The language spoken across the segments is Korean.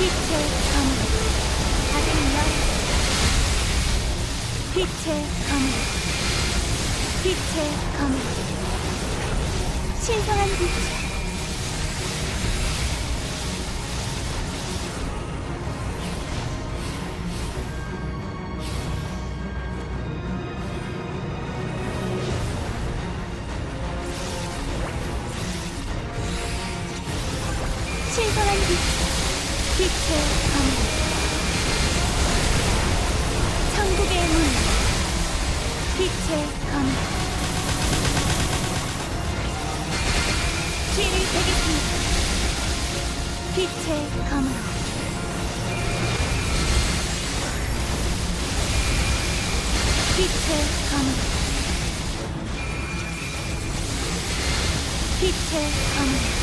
빛의 검, 다들 열, 빛의 검, 빛의 검, 신성한 빛. 빛의 검으로 빛의 검으로 빛의 검으로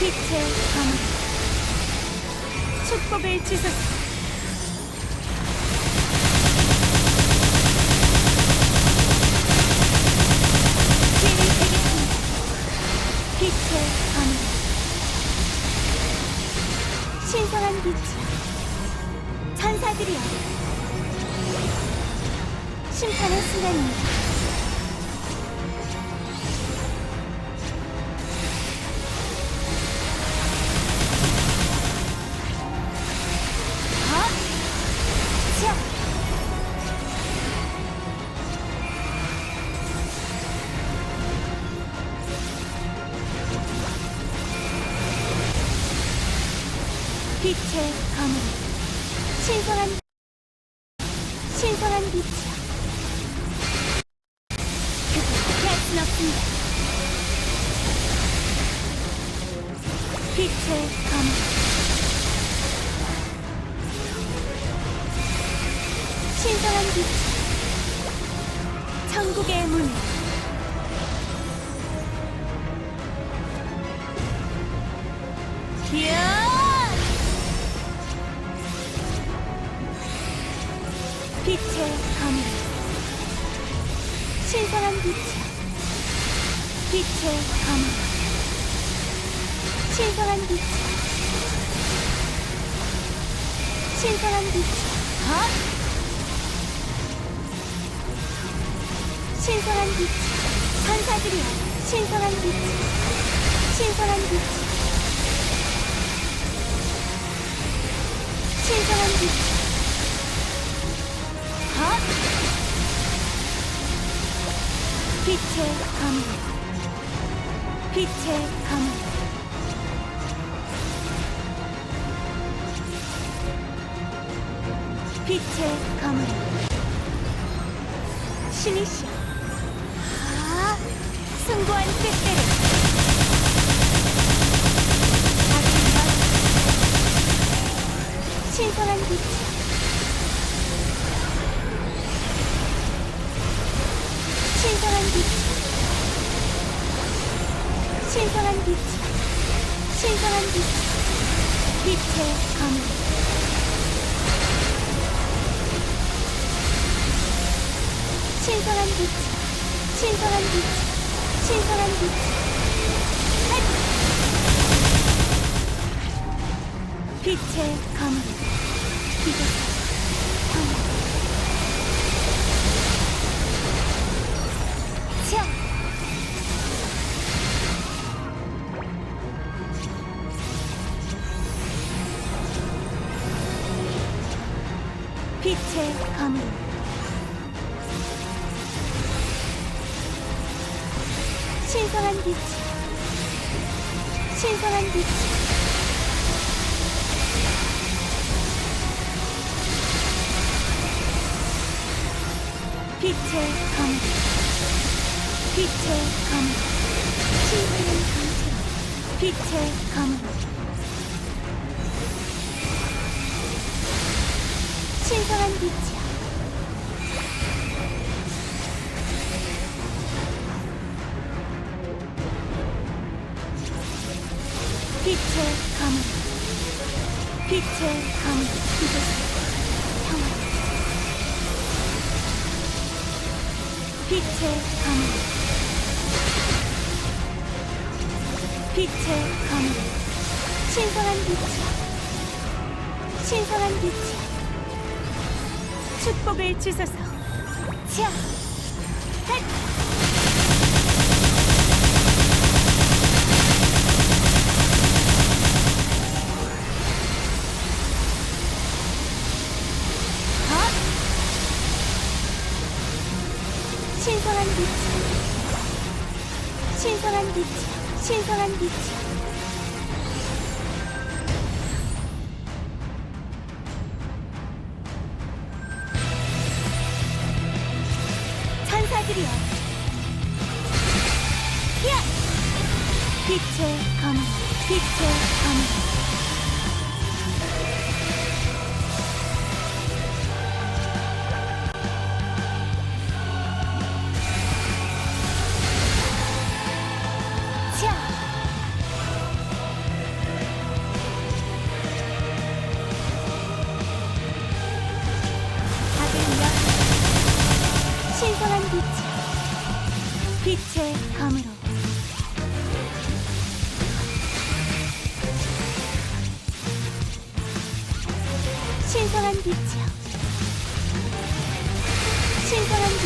빛의 검 축복을 주소서 빛의 검 신성한 빛이야 천사들이여 심판의 순간입니다 빛의 검 신성한 빛이야. 빛의 검 신성한 빛이야. 신성한 빛이야. 어? 신성한 빛 천사들이여 신성한 빛 신성한 빛 신성한 빛 어? 빛의 검 빛의 검 빛의 검 신이시여 아, 승부한 뜻대로 아들이여 신선한 빛. 신선한 빛. 신선한 빛. 신선한 빛. 빛의 검 신선한 빛, 신선한 빛, 신선한 빛. 빛의 검, 이곳 검. 자, 빛의 검. 신성한 빛 신성한 빛 빛의 검 빛의 검 신선한 검처럼 빛의 검으로 신성한 빛이야 빛의 검으로 빛의 검으로 신성한 빛이야 신성한 빛이야 축복을 주소서. 자 헷! 빛이야 신성한 빛이야 천사들이여. 야! 빛의 검 빛의 검 신성한 빛이요 신성한 빛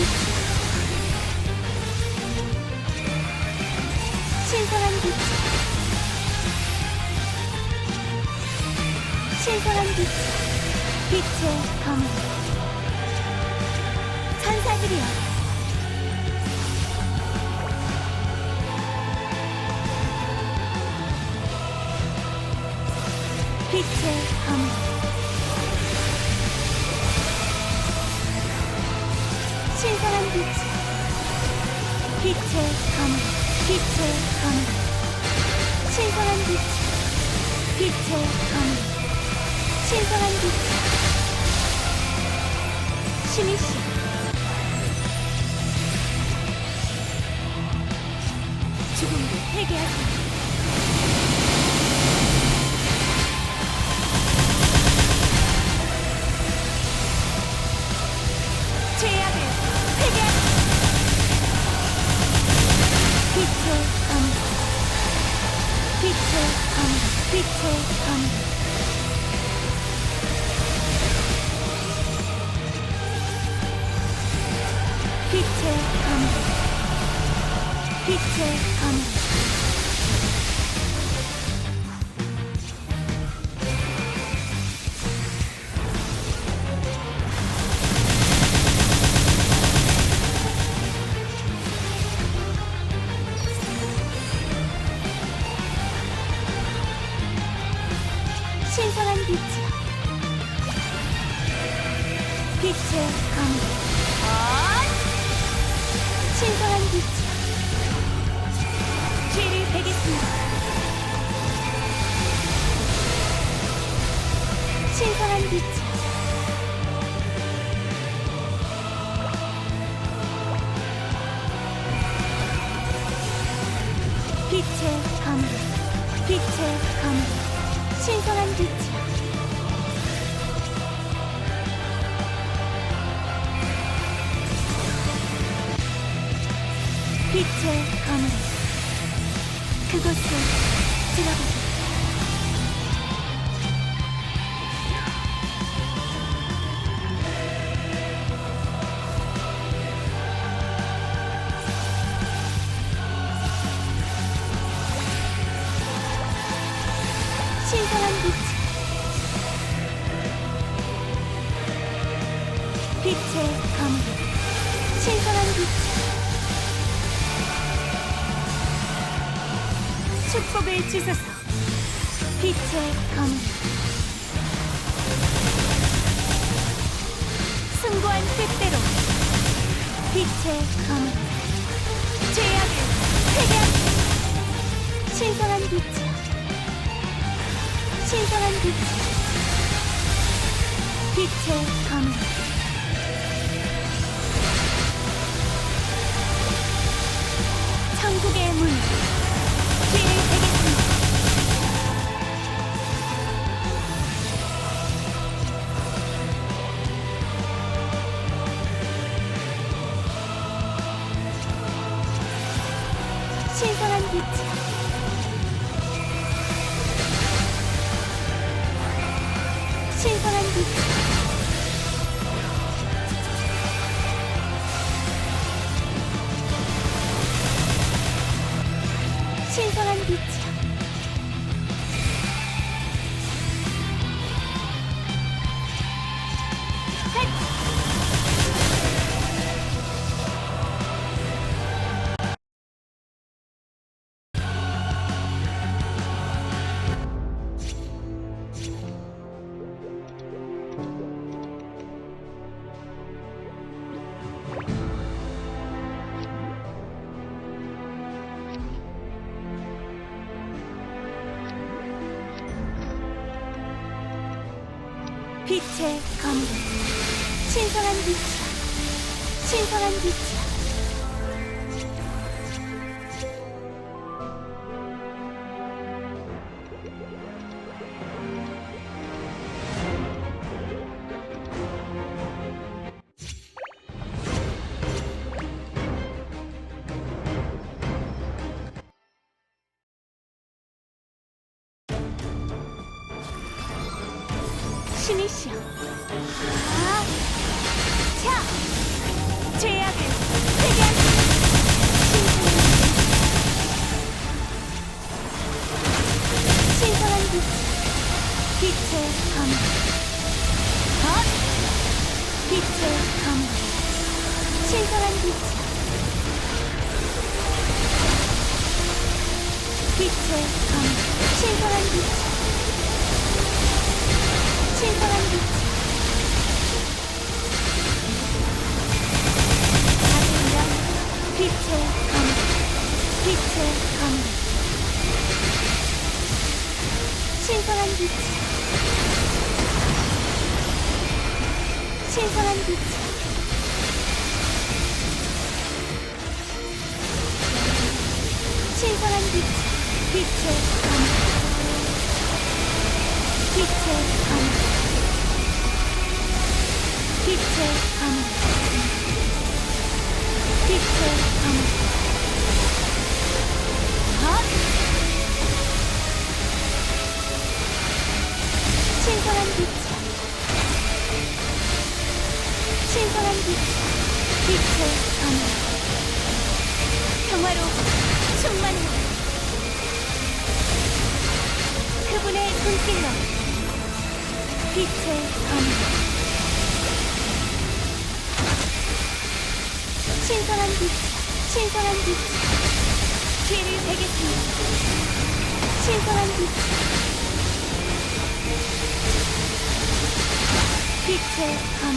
신성한 빛 신성한 빛 빛의 검 빛 빛의 검 빛의 검. 신성한 빛 빛의 검. 신성한 빛. 신이시 죽음도 회개하라 검 빛의 주소서. 빛의 검. 숭고한 뜻대로. 빛의 검. 죄악을 회개하라 신선한 빛이야 신성한 빛 빛의 검. 천국의 문 신 선한 빛이야 빛의 검 신선한 빛이야. 신선한 빛이야 빛 빛의 검 헛! 빛의 검 신선한 빛 빛의 검 신선한 빛 신선한 빛 빛의 검빛 신선한 빛. 신선한 빛. 신선한 빛. 빛의 검 빛의 검 빛의 검 빛의 검 신선한 빛 신선한 빛 빛의 검 평화로 충만해 그분의 손길로 빛의 검 신선한 빛, 신선한 빛, 귀를 베겠습니다. 신선한 빛, 빛의 검,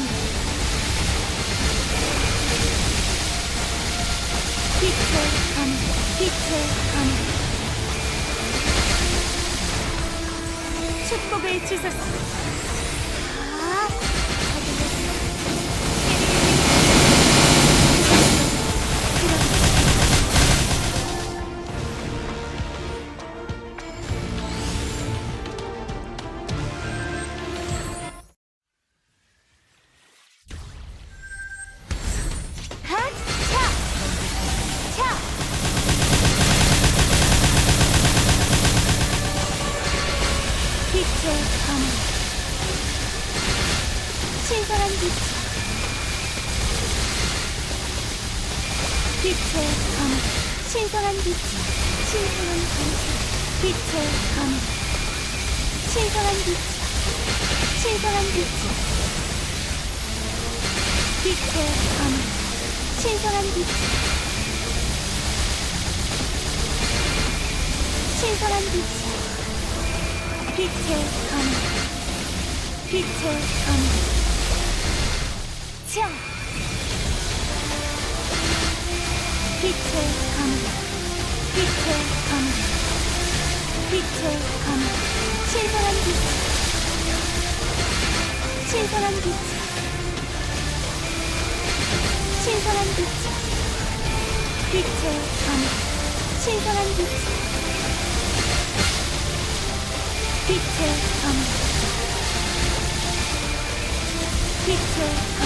빛의 검, 빛의 검. 축복을 주소서. 신선한 빛. 신선한 빛. 빛의 검. 빛의 검. 자! 빛의 검. 빛의 검. 빛의 검. 신선한 빛. 신선한 빛 신선한 빛 빛의 밤. 신선한 빛 빛의 밤. 빛의 밤.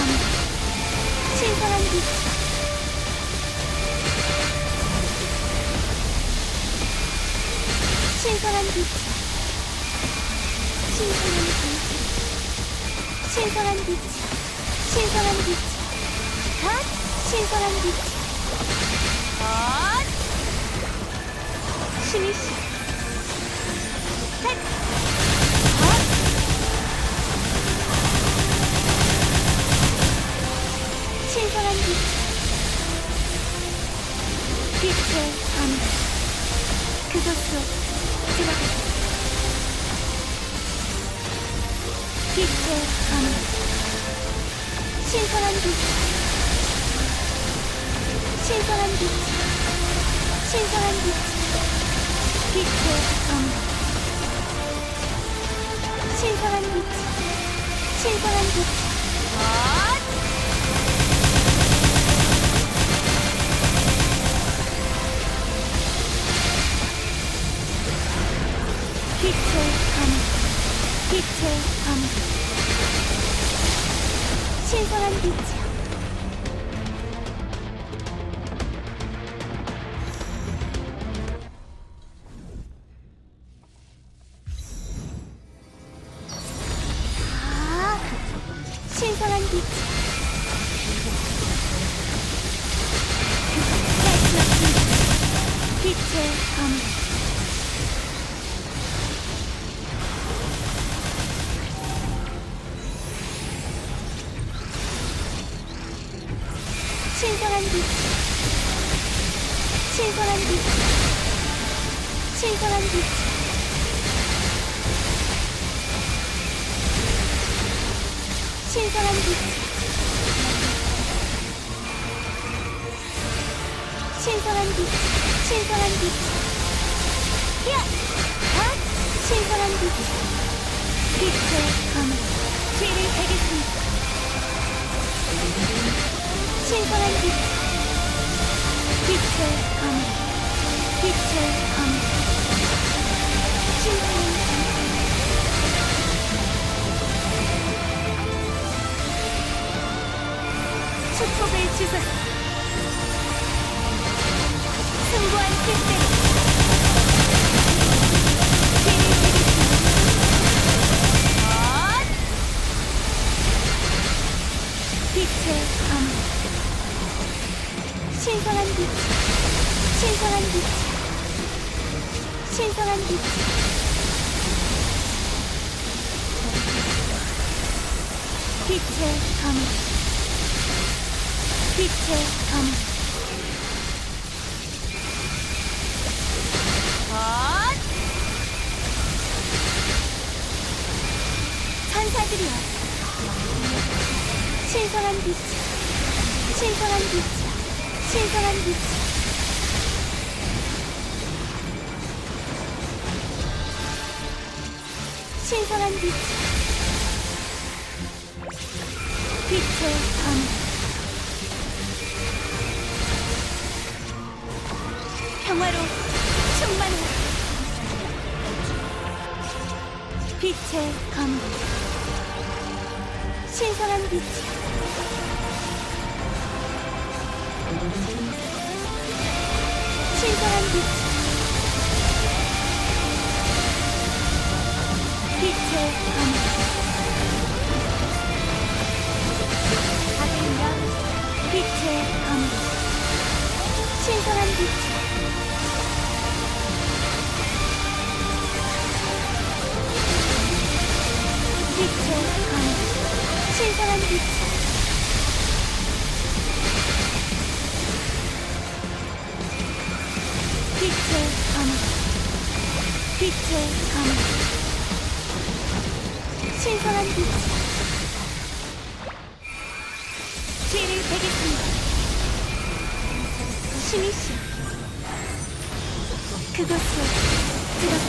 신선한 빛 신선한 빛 신선한 빛 신선한 빛 신선한 빛 핫! 신선한 빛 핫! 스미시 핫! 핫! 신선한 빛 빛의 밤. 그곳으로 들어가. 빛의 밤. 신선한 빛 신선한 빛. 신선한 빛. 빛의 밤 신선한 빛. 신선한 빛. 아! 빛의 밤 빛의 밤 신선한 빛 신선한 빛 신선한 빛 신선한 빛 야! 아! 신선한 빛 빛의 밤 뒤를 베겠습니다 신선한 빛 빛의 밤 빛의 밤 신선한 축복을 주소서 승부한 뜻대로 빛의 밤 엇! 천사들이여 신선한 빛 신선한 빛 신선한 빛 신선한 빛 빛의 밤 평화로 충만해. 빛의 밤 신선한 빛. 신선한 빛. 빛의 밤 빛의 밤 신선한 빛 빛의 밤 빛의 밤 신선한 빛. 뒤를 베겠습니다. 신이시 그곳으로 들어가